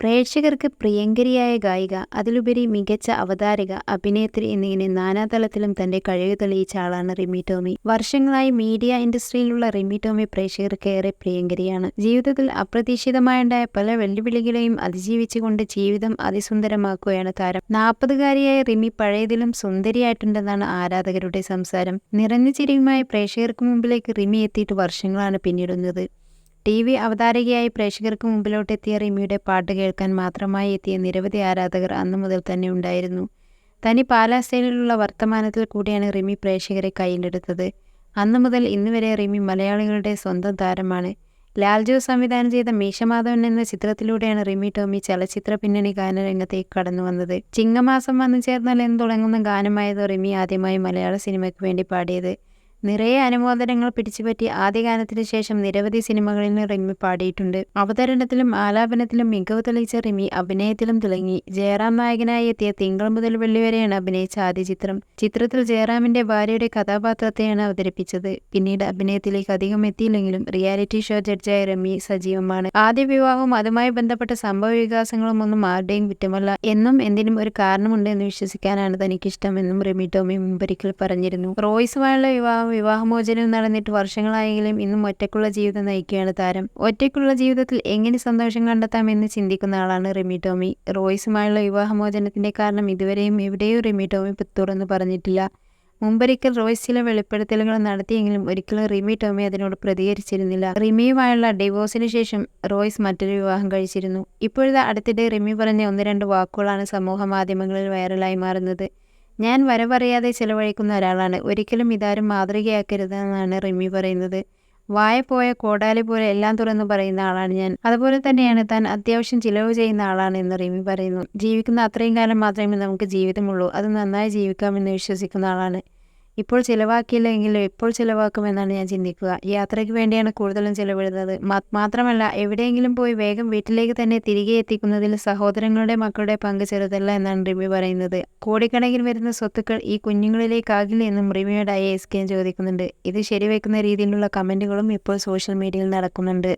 പ്രേക്ഷകർക്ക് പ്രിയങ്കരിയായ ഗായിക അതിലുപരി മികച്ച അവതാരക അഭിനേത്രി എന്നിങ്ങനെ നാനാതലത്തിലും തന്റെ കഴിവ് തെളിയിച്ച ആളാണ് റിമി ടോമി. വർഷങ്ങളായി മീഡിയ ഇൻഡസ്ട്രിയിലുള്ള റിമി ടോമി പ്രേക്ഷകർക്ക് ഏറെ പ്രിയങ്കരിയാണ്. ജീവിതത്തിൽ അപ്രതീക്ഷിതമായുണ്ടായ പല വെല്ലുവിളികളെയും അതിജീവിച്ചുകൊണ്ട് ജീവിതം അതിസുന്ദരമാക്കുകയാണ് താരം. നാൽപ്പതുകാരിയായ റിമി പഴയതിലും സുന്ദരിയായിട്ടുണ്ടെന്നാണ് ആരാധകരുടെ സംസാരം. നിറഞ്ഞ ചിരിയുമായി പ്രേക്ഷകർക്ക് മുമ്പിലേക്ക് റിമി എത്തിയിട്ട് വർഷങ്ങളാണ് പിന്നിടുന്നത്. ടി വി അവതാരകയായി പ്രേക്ഷകർക്ക് മുമ്പിലോട്ട് എത്തിയ റിമിയുടെ പാട്ട് കേൾക്കാൻ മാത്രമായി എത്തിയ നിരവധി ആരാധകർ അന്നു മുതൽ തന്നെ ഉണ്ടായിരുന്നു. തനി പാലാ സ്റ്റൈലിലുള്ള വർത്തമാനത്തിൽ കൂടിയാണ് റിമി പ്രേക്ഷകരെ കയ്യിലെടുത്തത്. അന്നു മുതൽ ഇന്നുവരെ റിമി മലയാളികളുടെ സ്വന്തം താരമാണ്. ലാൽജോ സംവിധാനം ചെയ്ത മീശമാധവൻ എന്ന ചിത്രത്തിലൂടെയാണ് റിമി ടോമി ചലച്ചിത്ര പിന്നണി ഗാനരംഗത്തേക്ക് കടന്നു വന്നത്. ചിങ്ങമാസം വന്നു ചേർന്നാൽ എന്ന് തുടങ്ങുന്ന ഗാനമായത് റിമി ആദ്യമായി മലയാള സിനിമയ്ക്ക് വേണ്ടി പാടിയത്. നിറയെ അനുമോദനങ്ങൾ പിടിച്ചുപറ്റി ആദ്യ ഗാനത്തിന് ശേഷം നിരവധി സിനിമകളിൽ റിമി പാടിയിട്ടുണ്ട്. അവതരണത്തിലും ആലാപനത്തിലും മികവ് തെളിയിച്ച റിമി അഭിനയത്തിലും തിളങ്ങി. ജയറാം നായകനായി എത്തിയ തിങ്കൾ മുതൽ വെള്ളി വരെയാണ് അഭിനയിച്ച ആദ്യ ചിത്രം. ചിത്രത്തിൽ ജയറാമിന്റെ ഭാര്യയുടെ കഥാപാത്രത്തെയാണ് അവതരിപ്പിച്ചത്. പിന്നീട് അഭിനയത്തിലേക്ക് അധികം എത്തിയില്ലെങ്കിലും റിയാലിറ്റി ഷോ ജഡ്ജായ റമി സജീവമാണ്. ആദ്യ വിവാഹവും അതുമായി ബന്ധപ്പെട്ട സംഭവ വികാസങ്ങളും ഒന്നും ആരുടെയും കുറ്റമല്ല. എന്നും എന്തിനും ഒരു കാരണമുണ്ട് എന്ന് വിശ്വസിക്കാനാണ് തനിക്കിഷ്ടമെന്നും റിമി ടോമി മുമ്പൊരിക്കൽ പറഞ്ഞിരുന്നു. റോയ്സുമായുള്ള വിവാഹം വിവാഹമോചനം നടന്നിട്ട് വർഷങ്ങളായെങ്കിലും ഇന്നും ഒറ്റയ്ക്കുള്ള ജീവിതം നയിക്കുകയാണ് താരം. ഒറ്റയ്ക്കുള്ള ജീവിതത്തിൽ എങ്ങനെ സന്തോഷം കണ്ടെത്താമെന്ന് ചിന്തിക്കുന്ന ആളാണ് റിമി ടോമി. റോയ്സുമായുള്ള വിവാഹമോചനത്തിന്റെ കാരണം ഇതുവരെയും എവിടെയും റിമി ടോമി തുറന്നു പറഞ്ഞിട്ടില്ല. മുമ്പൊരിക്കൽ റോയ്സ് ചില വെളിപ്പെടുത്തലുകൾ നടത്തിയെങ്കിലും ഒരിക്കലും റിമി ടോമി അതിനോട് പ്രതികരിച്ചിരുന്നില്ല. റിമിയുമായുള്ള ഡിവോഴ്സിന് ശേഷം റോയ്സ് മറ്റൊരു വിവാഹം കഴിച്ചിരുന്നു. ഇപ്പോഴത്തെ അടുത്തിടെ റിമി പറഞ്ഞ ഒന്ന് രണ്ട് വാക്കുകളാണ് സമൂഹ മാധ്യമങ്ങളിൽ വൈറലായി മാറുന്നത്. ഞാൻ വരവറിയാതെ ചിലവഴിക്കുന്ന ഒരാളാണ്. ഒരിക്കലും ഇതാരും മാതൃകയാക്കരുതെന്നാണ് റിമി പറയുന്നത്. വായ പോയ കോടാലി പോലെ എല്ലാം തുറന്നു പറയുന്ന ആളാണ് ഞാൻ. അതുപോലെ തന്നെയാണ് താൻ അത്യാവശ്യം ചിലവ് ചെയ്യുന്ന ആളാണ് എന്ന് റിമി പറയുന്നു. ജീവിക്കുന്ന അത്രയും കാലം മാത്രമേ നമുക്ക് ജീവിതമുള്ളൂ. അത് നന്നായി ജീവിക്കാമെന്ന് വിശ്വസിക്കുന്ന ആളാണ്. ഇപ്പോൾ ചിലവാക്കിയില്ലെങ്കിലും എപ്പോൾ ചിലവാക്കുമെന്നാണ് ഞാൻ ചിന്തിക്കുക. യാത്രയ്ക്ക് വേണ്ടിയാണ് കൂടുതലും ചിലവിടുന്നത്. മാത്രമല്ല എവിടെയെങ്കിലും പോയി വേഗം വീട്ടിലേക്ക് തന്നെ തിരികെ എത്തിക്കുന്നതിൽ സഹോദരങ്ങളുടെ മക്കളുടെ പങ്ക് ചെറുതല്ല എന്നാണ് റിമി പറയുന്നത്. കോടിക്കണക്കിന് വരുന്ന സ്വത്തുക്കൾ ഈ കുഞ്ഞുങ്ങളിലേക്കാകില്ല എന്നും റിമിയുടെ ഐ എസ് കെ ചോദിക്കുന്നുണ്ട്. ഇത് ശരിവെക്കുന്ന രീതിയിലുള്ള കമന്റുകളും ഇപ്പോൾ സോഷ്യൽ മീഡിയയിൽ നടക്കുന്നുണ്ട്.